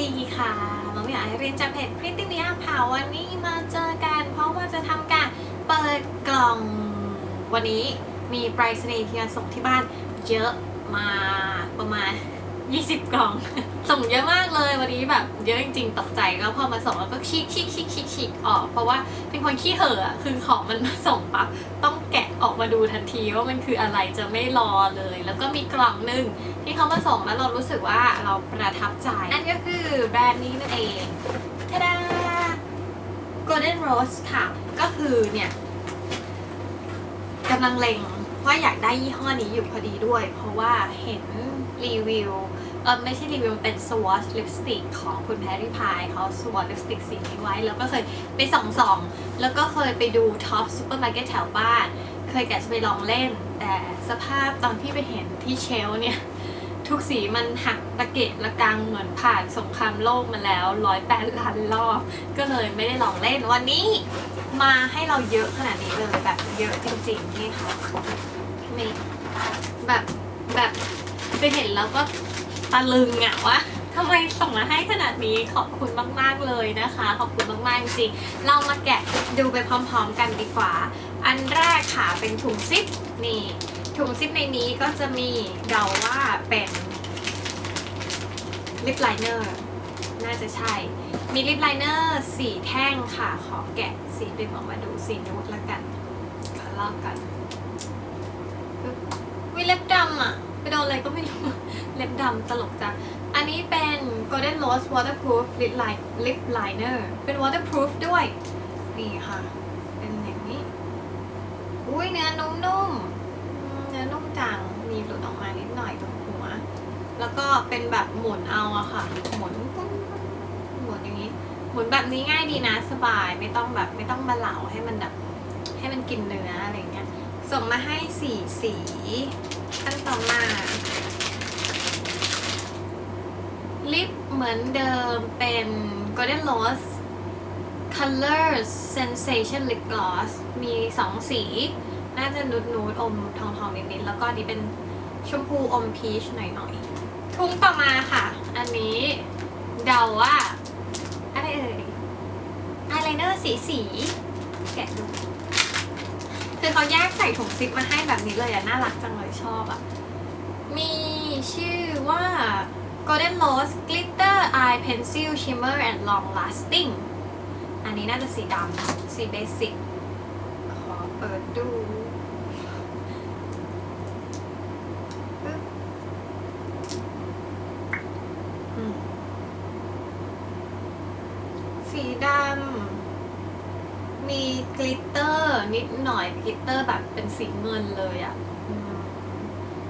ดีค่ะมาไม่อยากให้เรียนจากเพจพริตติเนียค่ะวันนี้มาเจอกัน เพราะว่าจะทำการเปิดกล่อง วันนี้มีไปรษณีย์ที่งาส่งที่บ้านเยอะมาประมาณ 20 กล่อง ส่งเยอะมากเลยวันนี้แบบเยอะจริงๆตกใจก็พอมาส่งแล้วก็ชิกชิกชิกชิกชิกออก เพราะว่าเป็นคนขี้เห่อคือของมันมาส่งปั๊บต้องแกะออกมาดูทันทีว่ามันคืออะไรจะไม่รอเลย แล้วก็มีกล่องหนึ่งที่เขามาส่งแล้วเรารู้สึกว่าเราประทับใจ นั่นก็คือแบรนด์นี้นั่นเองทาดา Golden Rose ค่ะ ก็คือเนี่ยกำลังเล็งว่าอยากได้ยี่ห้อนี้อยู่พอดีด้วย เพราะว่าเห็น รีวิวเออไม่ใช่รีวิวเป็น Swatch Lipstick ของคุณแพรรี่พายเขา Swatch Lipstick สีนี้ไว้ แล้วก็เคยไปส่องส่องๆแล้วก็เคยไปดูท็อปซูเปอร์มาร์เก็ตแถวบ้าน เคยแกะจะไปลองเล่น แต่สภาพตอนที่ไปเห็นที่เชลฟ์เนี่ย ทุกสีมันหักตะเกะระกังเหมือนผ่านสงครามโลกมาแล้วร้อยแปดล้านรอบ ก็เลยไม่ได้ลองเล่นวันนี้ มาให้เราเยอะขนาดนี้เลยแบบเยอะจริงๆนี่ค่ะนี่แบบแบบ ไปเห็นแล้วก็ตะลึงอะว่าทำไมส่งมาให้ขนาดนี้ขอบคุณมากๆเลยนะคะ ขอบคุณมากๆจริงๆเรามาแกะดูไปพร้อมๆกันดีกว่า อันแรกค่ะเป็นถุงซิปนี่ ถุงซิปในนี้ก็จะมีเดาว่าเป็นลิปไลเนอร์น่าจะใช่ มีลิปไลเนอร์สีแท่งค่ะ ขอแกะสีดึงออกมาดูสีนูดละกันขอลอกกันวิเล็บดำอะ ไปโดนอะไรก็ไม่รู้ เล็บดำตลกจัง อันนี้เป็น Golden Rose Waterproof Lip Line Lip Liner เป็น waterproof ด้วย นี่ค่ะ เป็นอย่างนี้ อุ้ยเนื้อนุ่มๆ เนื้อนุ่มจัง มีหลุดออกมานิดหน่อยตรงหัว แล้วก็เป็นแบบหมุนเอาอะค่ะ หมุนหมุนอย่างนี้ หมุนแบบนี้ง่ายดีนะ สบาย ไม่ต้องแบบไม่ต้องมาเหลาให้มันแบบให้มันกินเนื้ออะไรเงี้ย ส่งมาให้สี่สี ขั้นต่อมา ลิปเหมือนเดิมเป็น Golden Rose Color Sensation Lip Gloss มี 2 สี น่าจะนูดนูดอมทองทองๆนิดๆแล้วก็นี้เป็นชมพูอมพีชหน่อยๆทุงต่อมาค่ะ อันนี้เดาว่า อะไรเอ่ยอายไลเนอร์สีสี แกะดู คือเขาแยกใส่ถุงซิปมาให้แบบนี้เลยอะน่ารักจังเลยชอบอะมีชื่อว่า Golden Rose Glitter Eye Pencil Shimmer and Long Lasting อันนี้น่าจะสีดำสีเบสิกขอเปิดดูปึ๊บอืมสีดำ มีกลิตเตอร์นิดหน่อยกลิตเตอร์แบบเป็นสีเงินเลยอะ่ะอืม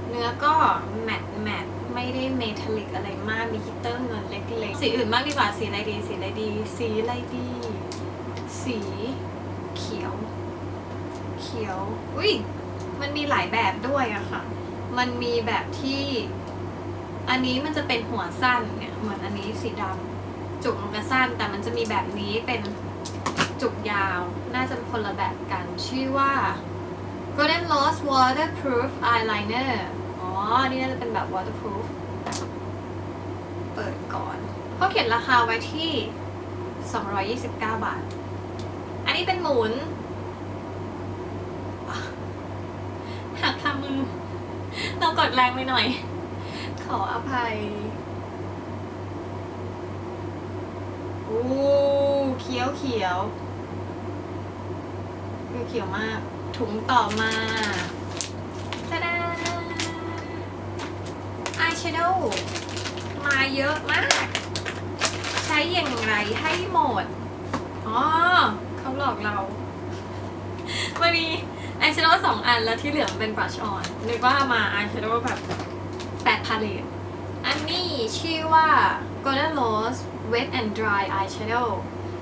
เนื้อก็แมตต์แมตต์ไม่ได้เมทัลลิกอะไรมากมีกลิตเตอร์เงินเล็กๆ สีอื่นมากดีกว่าสีอะไรดีสีอะไรดี สีอะไรดี สีเขียว เขียว อุ้ยมันมีหลายแบบด้วยอะค่ะ มันมีแบบที่ อันนี้มันจะเป็นหัวสั้นเนี่ยเหมือนอันนี้สีดำจุกมันจะสั้นแต่มันจะมีแบบนี้เป็น จุกยาวน่าจะเป็นคนละแบบกันชื่อว่า Golden Rose Waterproof Eyeliner อ๋อ นี่น่าจะเป็นแบบ waterproof เปิดก่อน เขาเขียนราคาไว้ที่ 229 บาท อันนี้เป็นหมุนหักคามือ เรากดแรงไปหน่อย ขออภัย อู้ เขียวเขียวคือเขียวมาก ถุงต่อมาตาดาอายแชโดว์มาเยอะมาก ใช้อย่างไรให้หมด อ๋อเขาหลอกเรามันมีอายแชโดว์สองอันแล้วที่เหลือมันเป็นบรัชออนนึกว่ามาอายแชโดว์แบบแปดพาเลตอันนี้ชื่อว่า Golden Rose Wet and Dry Eyeshadow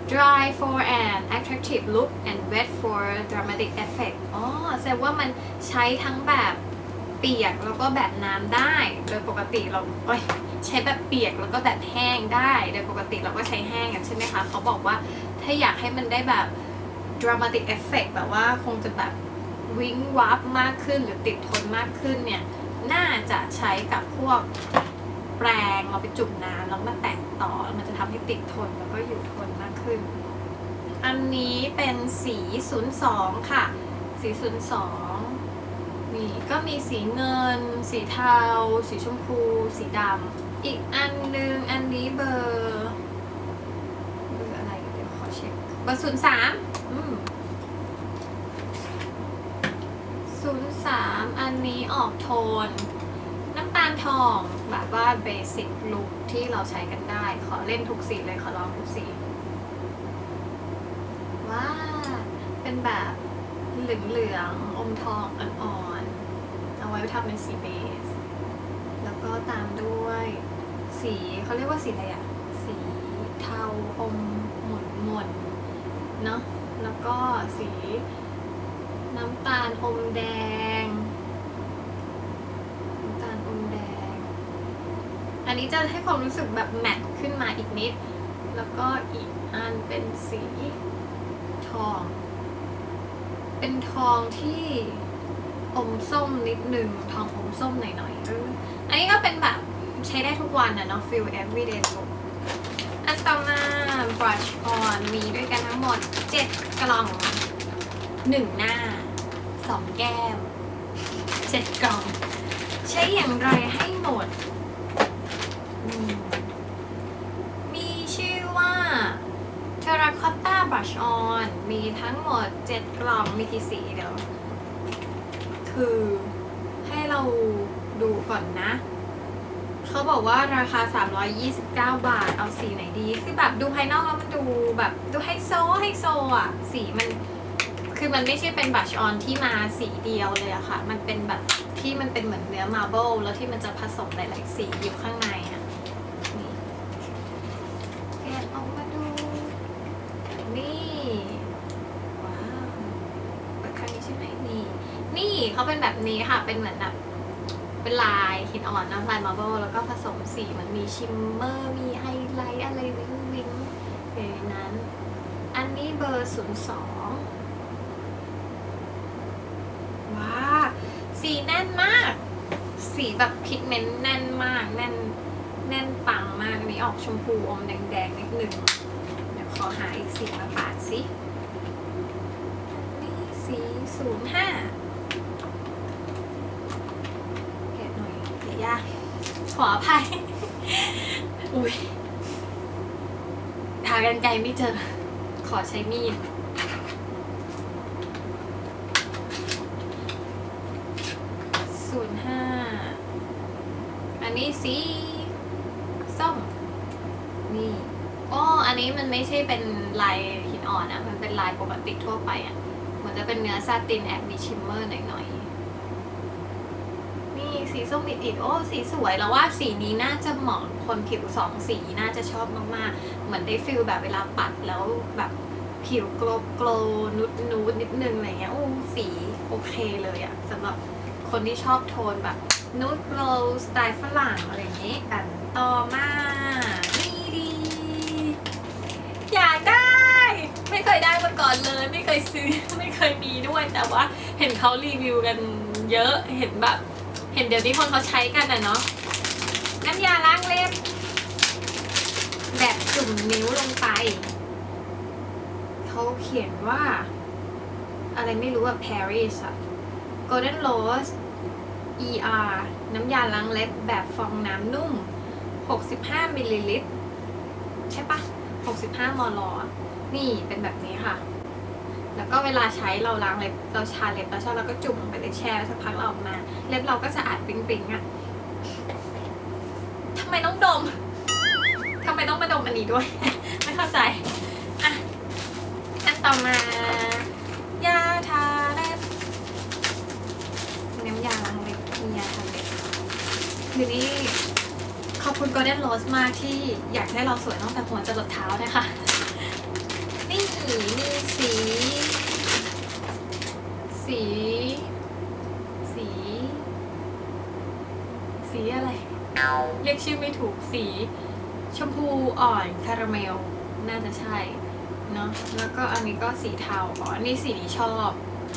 Dry for an attractive look and wet for dramatic effect อ๋อแสดงว่ามันใช้ทั้งแบบเปียกแล้วก็แบบน้ำได้ โดยปกติเราใช้แบบเปียกแล้วก็แบบแห้งได้ โดยปกติเราก็ใช้แห้งกันใช่ไหมคะ เขาบอกว่าถ้าอยากให้มันได้แบบ dramatic effect แบบว่าคงจะแบบวิงวับมากขึ้นหรือติดทนมากขึ้นเนี่ย น่าจะใช้กับพวกแปรงเราไปจุ่มน้ำแล้วมาแตะต่อ มันจะทำให้ติดทนแล้วก็อยู่ทนมาก ขึ้น อันนี้เป็นสี 02 ค่ะ สี 02 นี่ก็มีสีเงิน สีเทา สีชมพู สีดำ อีกอันหนึง อันนี้เบอร์เบอร์อะไร เดี๋ยวขอเช็ค เบอร์ 03อืม03 อันนี้ออกโทน น้ำตาลทอง แบบว่าเบสิกลุคที่เราใช้กันได้ ขอเล่นทุกสีเลย ขอลองทุกสี ว้า เป็นแบบเหลืองเหลืองๆอมทองอ่อนๆ เอาไว้ทำเป็นสีเบส แล้วก็ตามด้วยสีเขาเรียกว่าสีอะไรอะสีเทาอมหมุนหมุนเนาะ แล้วก็สีน้ำตาลอมแดง น้ำตาลอมแดง อันนี้จะให้ความรู้สึกแบบแมทขึ้นมาอีกนิด แล้วก็อีกอันเป็นสีทอง เป็นทองที่อมส้มนิดนึงทองอมส้มหน่อยๆเอออันนี้ก็เป็นแบบใช้ได้ทุกวันอะเนาะ feel everyday look อันต่อมา brush on มีด้วยกันทั้งหมด 7 กล่อง 1 หน้า 2 แก้ม 7 กล่อง ใช้อย่างไรให้หมด อืมชื่อว่า Brush On มีทั้งหมด 7 กล่องมีกี่สีเดี๋ยว คือให้เราดูก่อนนะ เขาบอกว่าราคา 329 บาท เอาสีไหนดี คือแบบดูภายนอกแล้วมันดูแบบดูไฮโซไฮโซอะ สีมัน คือมันไม่ใช่เป็นบัชออนที่มาสีเดียวเลยอะค่ะ มันเป็นแบบที่มันเป็นเหมือนเนื้อมาร์เบลแล้วที่มันจะผสมหลาย ๆ สีอยู่ข้างในแกะออกมาดู นี่ ว้าวเปิดข้างนี้ใช่ไหมนี่ีเขาเป็นแบบนี้ค่ะ เป็นเหมือนแบบเป็นลายหินอ่อนนะลายมาร์เบิลแล้วก็ผสมสีเหมือนมีชิมเมอร์ มีไฮไลท์อะไรวิงวิงอยู่ในนั้น อันนี้เบอร์ศูนย์สองว้าสีแน่นมาก สีแบบพิกเมนต์แน่นมากแน่นแน่นปังมากอันนี้ออกชมพูอมแดงๆนิดหนึ่งเดี๋ยวขอหาอีกสีมาปาดสิอันนี้สีศูนย์ห้า แกะหน่อยเดี๋ยวยาก ขออภัย อุ้ยทากันไกลไม่เจอ ขอใช้มีด ศูนย์ห้า อันนี้สีส้ม นี่อ๋ออันนี้มันไม่ใช่เป็นลายหินอ่อนอะมันเป็นลายปกติทั่วไปอะเหมือนจะเป็นเนื้อซาตินแอบมีชิมเมอร์หน่อยๆ สีส้มอิดๆโอ้สีสวยแล้วว่าสีนี้น่าจะเหมาะคนผิวสองสีน่าจะชอบมากๆ เหมือนได้ฟิลแบบเวลาปัดแล้วแบบผิวโกลโกลนุดนูดนิดนึงอะไรเงี้ยโอ้สีโอเคเลยอะสำหรับคนที่ชอบโทนแบบนูดโกลสไตล์ฝรั่งอะไรอย่างงี้กันต่อมานี่ดีอยากได้ไม่เคยได้มาก่อนเลย ไม่เคยซื้อไม่เคยมีด้วยแต่ว่าเห็นเขารีวิวกันเยอะเห็นแบบ เห็นเดี๋ยวนี้คนเขาใช้กันอะเนาะน้ำยาล้างเล็บ แบบจุ่มนิ้วลงไป เขาเขียนว่า อะไรไม่รู้อะ Paris อะ Golden Rose ER น้ำยาล้างเล็บแบบฟองน้ำนุ่ม 65มิลลิลิตรใช่ปะ 65 มล นี่เป็นแบบนี้ค่ะ แล้วก็เวลาใช้เราล้างเล็บเราชาเล็บแล้วใช่เราก็จุ่มลงไปเลยแช่สักพักเราออกมา เล็บเราก็สะอาดปิ๊งปิงๆอะทำไมต้องดมทำไมต้องมาดมอันนี้ด้วย ไม่เข้าใจอะอันต่อมายาทาเล็บน้ำยาล้างเล็บมียาทาเล็บคือนี่ขอบคุณ Golden Rose มากที่อยากให้เราสวยตั้งแต่หัวจรดเท้านะคะนี่มีสี สี สี สีอะไร เรียกชื่อไม่ถูกสี ชมพูอ่อนคาราเมล น่าจะใช่เนาะแล้วก็อันนี้ก็สีเทาอ๋อนนี้สีนี้ชอบ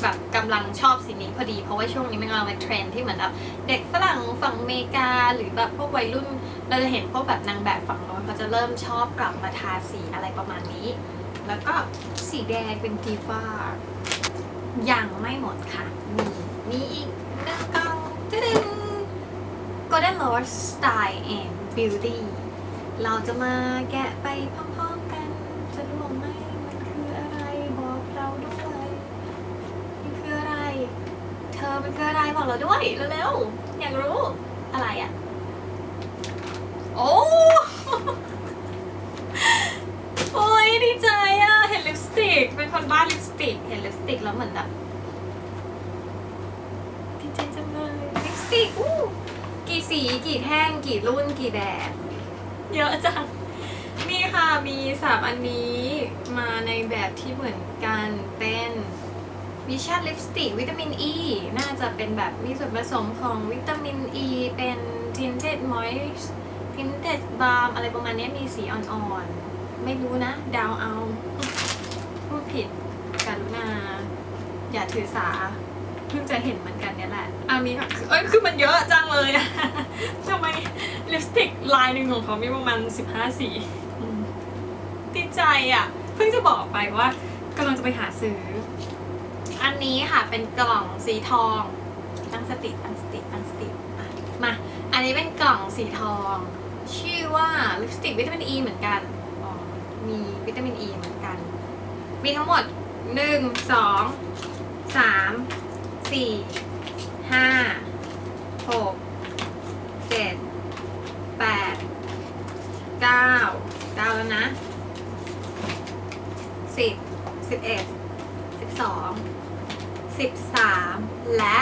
แบบกำลังชอบสีนี้พอดี เพราะว่าช่วงนี้มันกำลังเป็นเทรนที่เหมือนแบบเด็กฝรั่งฝั่งอเมริกา หรือแบบพวกวัยรุ่น เราจะเห็นพวกแบบนางแบบฝั่งโน้นเขาจะเริ่มชอบกลับมาทาสีอะไรประมาณนี้ แล้วก็สีแดงเป็นดีฟ้า ยังไม่หมดค่ะ มีมีอีกหนึ่งกล่องจะดึง Golden Rose Style and Beauty เราจะมาแกะไปพร้อมๆกัน จะรู้ไหมมันคืออะไรบอกเราด้วยมันคืออะไร เธอมันคืออะไรบอกเราด้วยเร็วๆอยากรู้อะไรอะ่ะ โอ้ โอ้ยดีใจอะ่ะ เห็นลิปสติก เป็น คนบ้าลิปสติก เห็นลิปสติกแล้วเหมือนแบบดีใจจังเลยลิปสติกอู้กี่สีกี่แท่งกี่รุ่นกี่แบบเยอะจังนี่ค่ะมีสามอันนี้มาในแบบที่เหมือนกันเป็นวิชาลิปสติกวิตามินอ e, ีน่าจะเป็นแบบมีส่วนผสมของวิตามินอ e, ีเป็น tinted moist tinted balm อะไรประมาณนี้มีสีอ่อนๆ ไม่รู้นะ ดาวเอา ผิดกรุณาอย่าถือสาเพิ่งจะเห็นเหมือนกันเนี่ยแหละอะมีค่ะเอ้ยคือมันเยอะจังเลยอะทำไมลิปสติกลายหนึ่งของเขามีประมาณ 15 สีอืมดีใจอะ เพิ่งจะบอกไปว่ากำลังจะไปหาซื้อ อันนี้ค่ะเป็นกล่องสีทอง ตั้งสติตั้งสติตั้งสติมา อันนี้เป็นกล่องสีทอง ชื่อว่าลิปสติกวิตามินอ e ีเหมือนกัน มีวิตามินอ e ีเหมือนกัน มีทั้งหมดหนึ่งสองสามสี่ห้าหกเจ็ดแปดเก้าเก้าแล้วนะสิบสิบเอ็ดสิบสองสิบสามและ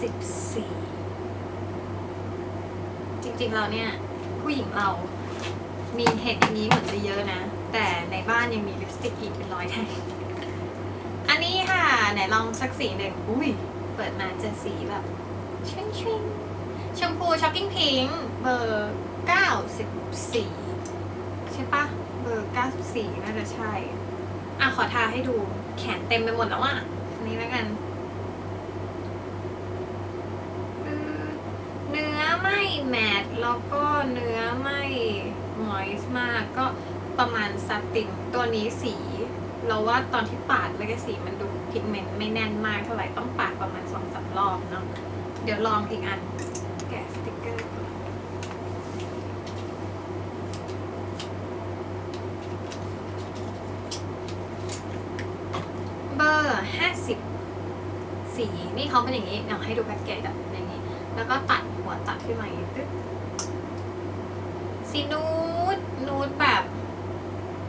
สิบสี่จริงๆเราเนี่ย ผู้หญิงเรามีเห็นอย่างนี้เหมือนจะเยอะนะ แต่ในบ้านยังมีลิปสติกอีกเป็นร้อยแท่งอันนี้ค่ะไหนลองสักสีหนึ่งอุ้ย เปิดมาเจอสีแบบชิงชิงชมพูช็อกกิ้งพิงเบอร์94ใช่ปะเบอร์94น่าจะใช่ อะ ขอทาให้ดูแขนเต็มไปหมดแล้วอะนี้แล้วกันเนื้อไม่แมตต์แล้วก็เนื้อไม่มอยส์มากก็ ประมาณสตินตัวนี้สี เราว่าตอนที่ปาดแล้วก็สีมันดูพิกเมนต์ไม่แน่นมากเท่าไหร่ต้องปาดประมาณสองสามรอบเนาะเดี๋ยวลองอีกอัน แกะสติกเกอร์ก่อนเบอร์ห้าสิบสีนี่เขาเป็นอย่างนี้เดี๋ยวให้ดูแพ็กเกจแบบอย่างนี้ แล้วก็ตัดหัวตัดขึ้นมาอย่างนี้ปึ๊บสีนูดนูดแบบ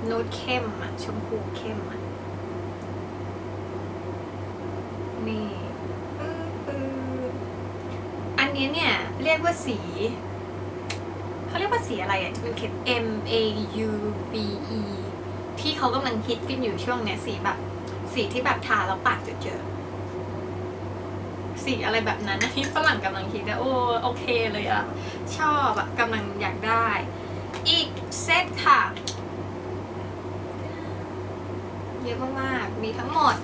นูดเข้มอะชมพูเข้มอะนี่อันนี้เนี่ย เรียกว่าสีเขาเรียกว่าสีอะไรอะที่มันเขียน M A U V E ที่เขากำลังฮิตกันอยู่ช่วงเนี้ยสีแบบ สีที่แบบทาแล้วปากจะเจอสีอะไรแบบนั้นนะที่ฝรั่งกำลังฮิตอะโอ้โอเคเลยอะชอบอะกำลังอยากได้ อีกเซตค่ะ เยอะมากๆ มีทั้งหมด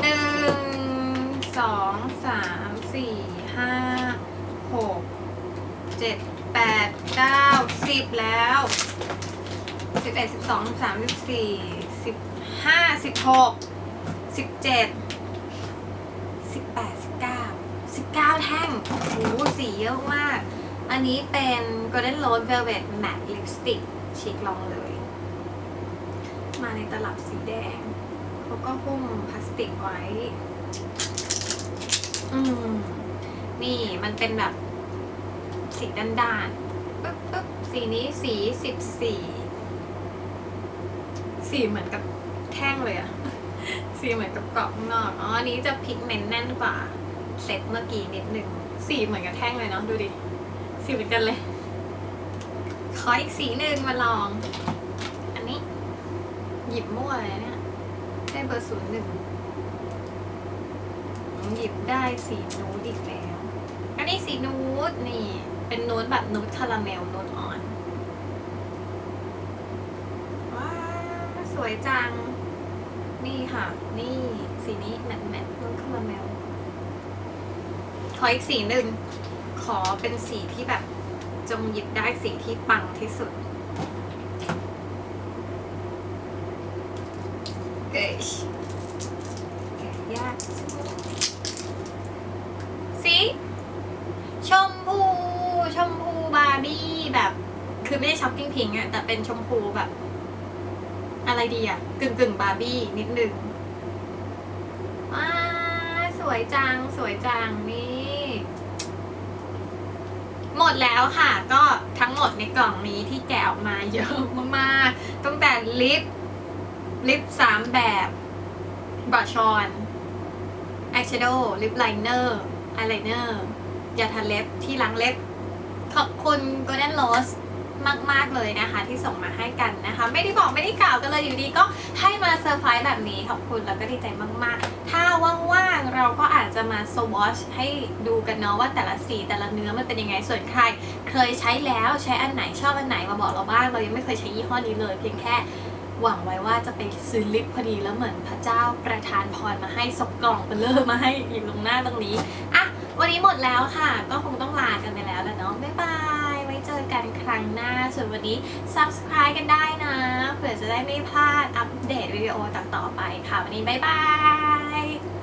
หนึ่งสองสามสี่ห้าหกเจ็ดแปดเก้าสิบแล้วสิบเอ็ดสิบสองสิบสามสิบสี่สิบห้าสิบหกสิบเจ็ดสิบแปดสิบเก้าสิบเก้าแท่ง โอ้โห สีเยอะมาก อันนี้เป็น Golden Rose Velvet Matte Lipstick ฉีกลองเลย มาในตลับสีแดง เขาก็หุ้มพลาสติกไว้ อืม นี่มันเป็นแบบ สีด้านๆปึ๊บปึ๊บสีนี้สีสิบสี่สีเหมือนกับแท่งเลยอะสีเหมือนกับกรอบข้างนอก อ๋ออันนี้จะพิกเมนต์แน่นกว่าเซตเมื่อกี้นิดหนึ่งสีเหมือนกับแท่งเลยเนาะดูดิ สีเหมือนกันเลย ขออีกสีหนึ่งมาลอง อันนี้ หยิบมั่วเลยเนี่ย เบอร์ศูนย์หนึ่งหยิบได้สีนูดอีกแล้ว อันนี้สีนูดนี่ เป็นนูดแบบนูดคาราเมลนูดอ่อน ว้าสวยจัง นี่ค่ะ นี่สีนี้แมทแมทนูคาราเมล ขออีกสีหนึ่ง ขอเป็นสีที่แบบจงหยิบได้สีที่ปังที่สุด เอ้ยแกะยากสีชมพู ชมพูบาร์บี้แบบ คือไม่ได้ช็อปปิ้งพิงอะแต่เป็นชมพูแบบ อะไร ดีอะกึ่งกึ่งๆบาร์บี้นิดนึงว้าสวยจังสวยจังนี่ หมดแล้วค่ะ ก็ทั้งหมดในกล่องนี้ที่แกะออกมาเยอะมากๆตั้งแต่ลิปลิปสามแบบบรัชออนอายแชโดว์ลิปไลเนอร์อายไลเนอร์ยาทาเล็บที่ล้างเล็บ ขอบคุณ Golden Rose มาก ๆเลยนะคะ ที่ส่งมาให้กันนะคะ ไม่ได้บอกไม่ได้กล่าวกันเลยอยู่ดีก็ให้มาเซอร์ไพรส์แบบนี้ขอบคุณแล้วก็ดีใจมากๆ ถ้าว่างๆเราก็อาจจะมาสวอชให้ดูกันเนาะว่าแต่ละสีแต่ละเนื้อมันเป็นยังไงส่วนใคร เคยใช้แล้วใช้อันไหนชอบอันไหนมาบอกเราบ้างเรายังไม่เคยใช้ยี่ห้อนี้เลยเพียงแค่หวังไว้ว่าจะไปซื้อลิปพอดีแล้วเหมือนพระเจ้าประทานพรมาให้สกกล่องเบลเลอร์มาให้อยู่ตรงหน้าตรงนี้ อะ วันนี้หมดแล้วค่ะ ก็คงต้องลากันไปแล้วแหละเนาะบ๊ายบาย อกันครั้งหน้า ส่วนวันนี้ subscribe กันได้นะ เผื่อจะได้ไม่พลาดอัปเดตวิดีโอต่อๆไปค่ะ วันนี้บ๊ายบาย